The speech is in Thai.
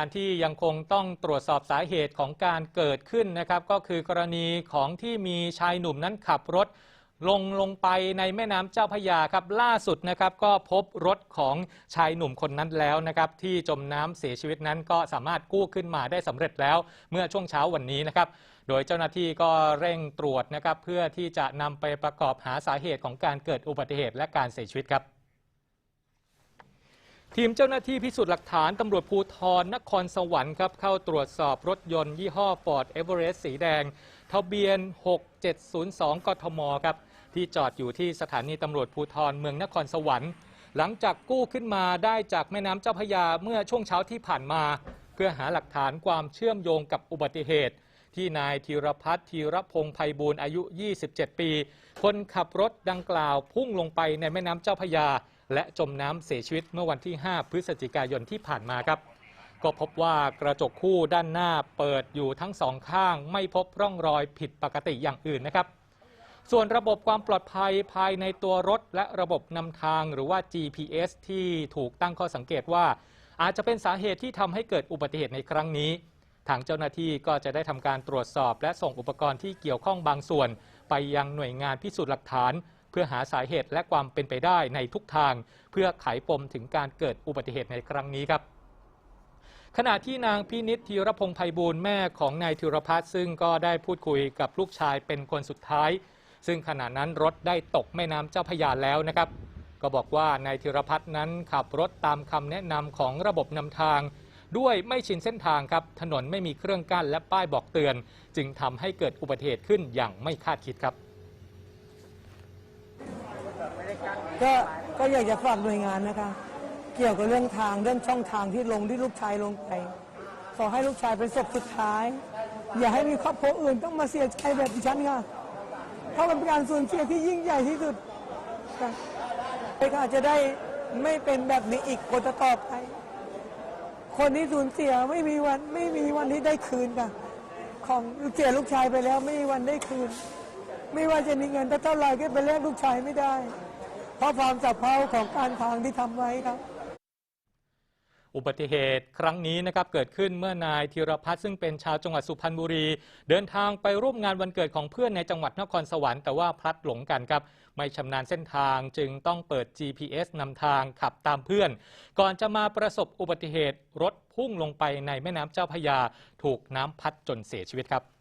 การที่ยังคงต้องตรวจสอบสาเหตุของการเกิดขึ้นนะครับ ก็คือกรณีของที่มีชายหนุ่มนั้นขับรถ ลงลงไปในแม่น้ำเจ้าพยาครับล่าสุดนะครับก็พบรถของชายหนุ่มคนนั้นแล้วนะครับที่จมน้ำเสียชีวิตนั้นก็สามารถกู้ขึ้นมาได้สำเร็จแล้วเมื่อช่วงเช้าวันนี้นะครับโดยเจ้าหน้าที่ก็เร่งตรวจนะครับเพื่อที่จะนำไปประกอบหาสาเหตุของการเกิดอุบัติเหตุและการเสียชีวิตครับ ทีมเจ้าหน้าที่พิสูจน์หลักฐานตำรวจภูธรนครสวรรค์ครับเข้าตรวจสอบรถยนต์ยี่ห้อ Ford Everest สีแดง ทะเบียน 6702 กทมครับที่จอดอยู่ที่สถานีตำรวจภูธรเมืองนครสวรรค์ หลังจากกู้ขึ้นมาได้จากแม่น้ำเจ้าพยาเมื่อช่วงเช้าที่ผ่านมา เพื่อหาหลักฐานความเชื่อมโยงกับอุบัติเหตุ ที่นายธีรพัฒน์ธีรพงษ์ไพบูลย์อายุ 27 ปี คนขับรถดังกล่าวพุ่งลงไปในแม่น้ำเจ้าพยา และจมน้ำเสียชีวิตเมื่อวันที่ 5 พฤศจิกายนที่ผ่านมาครับ ก็พบว่ากระจกคู่ด้านหน้าเปิดอยู่ทั้งสองข้าง ไม่พบร่องรอยผิดปกติอย่างอื่นนะครับ ส่วนระบบความปลอดภัยภายในตัวรถ และระบบนำทางหรือว่า GPS ที่ถูกตั้งข้อสังเกตว่า อาจจะเป็นสาเหตุที่ทำให้เกิดอุบัติเหตุในครั้งนี้ทางเจ้าหน้าที่ก็จะได้ทำการตรวจสอบ และส่งอุปกรณ์ที่เกี่ยวข้องบางส่วน ไปยังหน่วยงานพิสูจน์หลักฐาน เพื่อหาสาเหตุและความเป็นไปได้ในทุกทาง เพื่อไขปมถึงการเกิดอุบัติเหตุในครั้งนี้ครับขณะที่นางพินิษธีรพงษ์ไพบูลย์แม่ของนายธีรพัฒน์ซึ่งก็ได้พูดคุยกับลูกชายเป็นคนสุดท้าย ซึ่งขณะนั้นรถได้ตกแม่น้ำเจ้าพยาแล้วนะครับ ก็บอกว่านายธีรพัฒน์นั้นขับรถตามคำแนะนำของระบบนำทาง ด้วยไม่ชินเส้นทางครับ ถนนไม่มีเครื่องกั้นและป้ายบอกเตือน จึงทำให้เกิดอุบัติเหตุขึ้นอย่างไม่คาดคิดครับ ก็ก็อยากจะฝากหน่วยงานนะคะ เกี่ยวกับเรื่องทางเรื่องช่องทางที่ลงที่ลูกชายลงไปขอให้ลูกชายเป็นศพสุดท้าย อย่าให้มีครอบครัวอื่นต้องมาเสียใจแบบดิฉันค่ะเพราะมันเป็นการสูญเสียที่ยิ่งใหญ่ที่สุดค่ะไปค่ะจะได้ไม่เป็นแบบนี้อีกคนต่อไป คนที่สูญเสียไม่มีวันไม่มีวันที่ได้คืนค่ะของเสียลูกชายไปแล้วไม่มีวันได้คืน ไม่ว่าจะมีเงินเท่าไหร่ก็ไปแลกลูกชายไม่ได้ เพราะความสับเพร่าของการทางที่ทำไว้ครับอุบัติเหตุครั้งนี้นะครับเกิดขึ้นเมื่อนายธีรพัฒน์ซึ่งเป็นชาวจังหวัดสุพรรณบุรี เดินทางไปร่วมงานวันเกิดของเพื่อนในจังหวัดนครสวรรค์แต่ว่าพลัดหลงกันครับ ไม่ชำนาญเส้นทางจึงต้องเปิด GPS นำทางขับตามเพื่อน ก่อนจะมาประสบอุบัติเหตุรถพุ่งลงไปในแม่น้ำเจ้าพยา ถูกน้ำพัดจนเสียชีวิตครับ